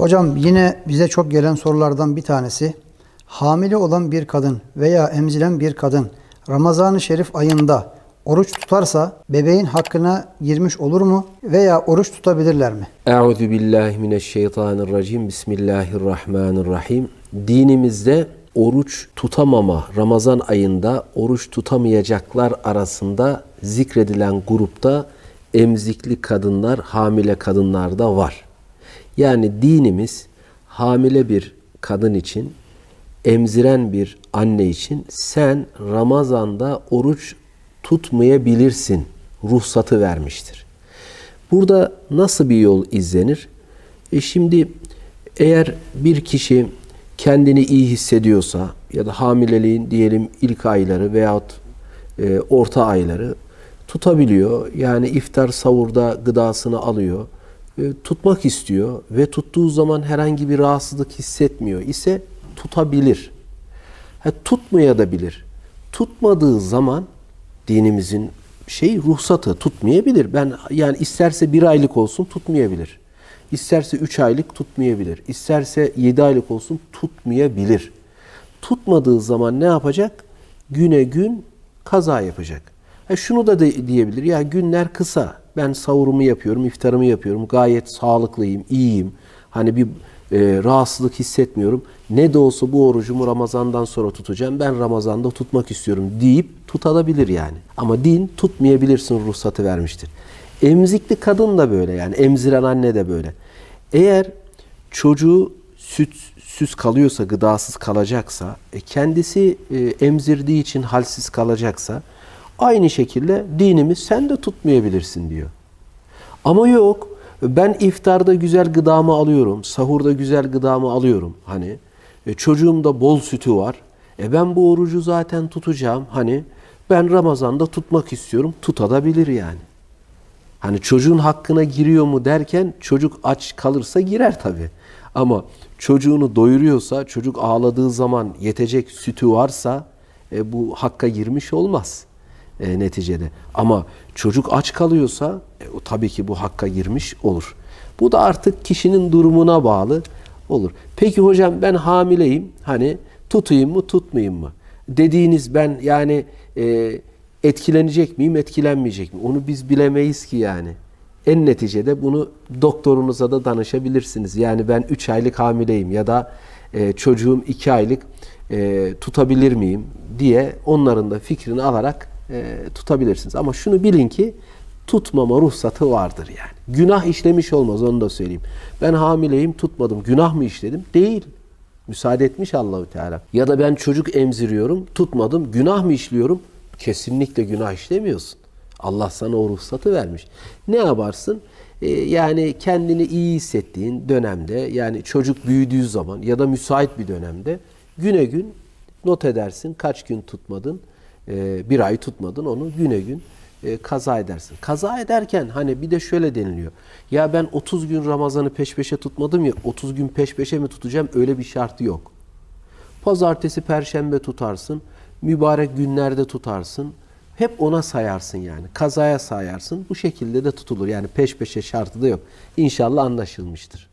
Hocam yine bize çok gelen sorulardan bir tanesi. Hamile olan bir kadın veya emziren bir kadın Ramazan-ı Şerif ayında oruç tutarsa bebeğin hakkına girmiş olur mu veya oruç tutabilirler mi? Euzu billahi mineşşeytanirracim. Bismillahirrahmanirrahim. Dinimizde oruç tutamama, Ramazan ayında oruç tutamayacaklar arasında zikredilen grupta emzikli kadınlar, hamile kadınlar da var. Yani dinimiz hamile bir kadın için, emziren bir anne için sen Ramazan'da oruç tutmayabilirsin ruhsatı vermiştir. Burada nasıl bir yol izlenir? E şimdi eğer bir kişi kendini iyi hissediyorsa ya da hamileliğin diyelim ilk ayları veyahut e, orta ayları tutabiliyor. Yani iftar savurda gıdasını alıyor. E, tutmak istiyor ve tuttuğu zaman herhangi bir rahatsızlık hissetmiyor ise tutabilir. Ha, tutmaya da bilir. Tutmadığı zaman dinimizin şey ruhsatı tutmayabilir. Ben yani isterse bir aylık olsun tutmayabilir. İsterse üç aylık tutmayabilir. İsterse yedi aylık olsun tutmayabilir. Tutmadığı zaman ne yapacak? Güne gün kaza yapacak. Ha şunu da de, diyebilir. Ya günler kısa. Ben savurumu yapıyorum, iftarımı yapıyorum. Gayet sağlıklıyım, iyiyim. Hani bir e, rahatsızlık hissetmiyorum. Ne de olsa bu orucumu Ramazan'dan sonra tutacağım. Ben Ramazan'da tutmak istiyorum deyip tutabilir yani. Ama din tutmayabilirsin ruhsatı vermiştir. Emzikli kadın da böyle yani emziren anne de böyle. Eğer çocuğu süt süs kalıyorsa, gıdasız kalacaksa, e, kendisi e, emzirdiği için halsiz kalacaksa aynı şekilde dinimiz sen de tutmayabilirsin diyor. Ama yok. Ben iftarda güzel gıdamı alıyorum. Sahurda güzel gıdamı alıyorum. Hani e, çocuğumda bol sütü var. E ben bu orucu zaten tutacağım. Hani ben Ramazan'da tutmak istiyorum. Tutabilir yani. Hani çocuğun hakkına giriyor mu derken çocuk aç kalırsa girer tabi. Ama çocuğunu doyuruyorsa, çocuk ağladığı zaman yetecek sütü varsa e, bu hakka girmiş olmaz e, neticede. Ama çocuk aç kalıyorsa e, o tabii ki bu hakka girmiş olur. Bu da artık kişinin durumuna bağlı olur. Peki hocam ben hamileyim. Hani tutayım mı tutmayayım mı? Dediğiniz ben yani e, etkilenecek miyim etkilenmeyecek mi? Onu biz bilemeyiz ki yani. En neticede bunu doktorunuza da danışabilirsiniz. Yani ben 3 aylık hamileyim ya da e, çocuğum 2 aylık e, tutabilir miyim diye onların da fikrini alarak e, tutabilirsiniz. Ama şunu bilin ki tutmama ruhsatı vardır yani. Günah işlemiş olmaz onu da söyleyeyim. Ben hamileyim tutmadım. Günah mı işledim? Değil. Müsaade etmiş Allahü Teala. Ya da ben çocuk emziriyorum, tutmadım. Günah mı işliyorum? Kesinlikle günah işlemiyorsun. Allah sana o ruhsatı vermiş. Ne yaparsın? Ee, yani kendini iyi hissettiğin dönemde, yani çocuk büyüdüğü zaman ya da müsait bir dönemde güne gün not edersin. Kaç gün tutmadın? Ee, bir ay tutmadın onu güne gün e, kaza edersin. Kaza ederken hani bir de şöyle deniliyor. Ya ben 30 gün Ramazan'ı peş peşe tutmadım ya 30 gün peş peşe mi tutacağım öyle bir şartı yok. Pazartesi, perşembe tutarsın. Mübarek günlerde tutarsın. Hep ona sayarsın yani. Kazaya sayarsın. Bu şekilde de tutulur. Yani peş peşe şartı da yok. İnşallah anlaşılmıştır.